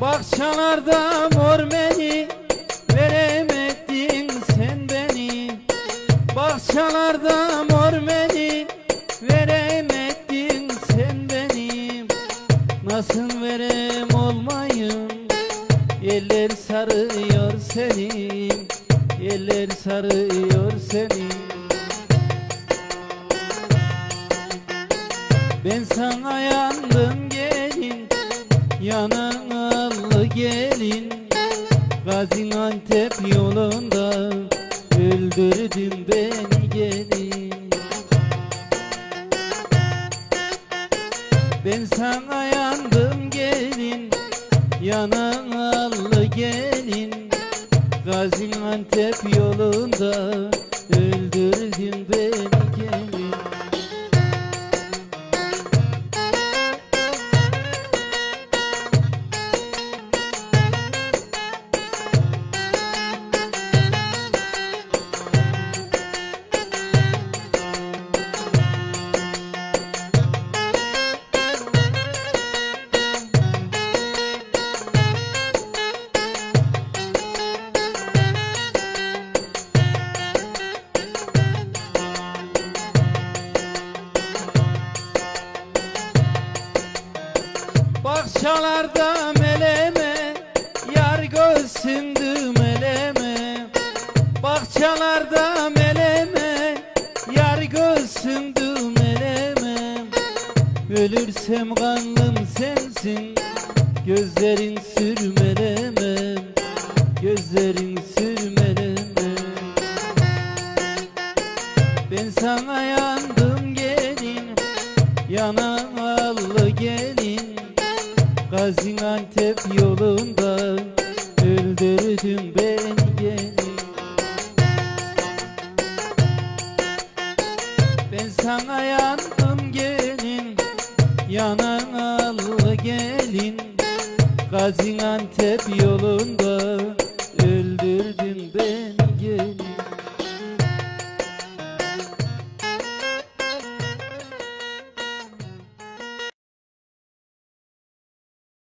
Bahçalarda mor beni Veremedin sen beni. Bahçalarda mor beni Veremedin sen beni. Nasıl verem olmayım Eller sarıyor seni Eller sarıyor seni. Ben sana yandım gelin Yanalı gelin. Gaziantep yolunda Öldürdün beni gelin. Ben sana yandım gelin Yanalı gelin. Gaziantep yolunda Öldürdün Bahçalarda meleme Yar göğsündü meleme Bahçalarda meleme Yar göğsündü meleme Ölürsem kanlım sensin Gözlerin sürmeleme. Gözlerin sürmeleme. Ben sana yandım gelin Yanalı gelin Gaziantep yolunda Öldürdün beni gelin Ben sana yandım gelin Yanalı gelin. Gaziantep yolunda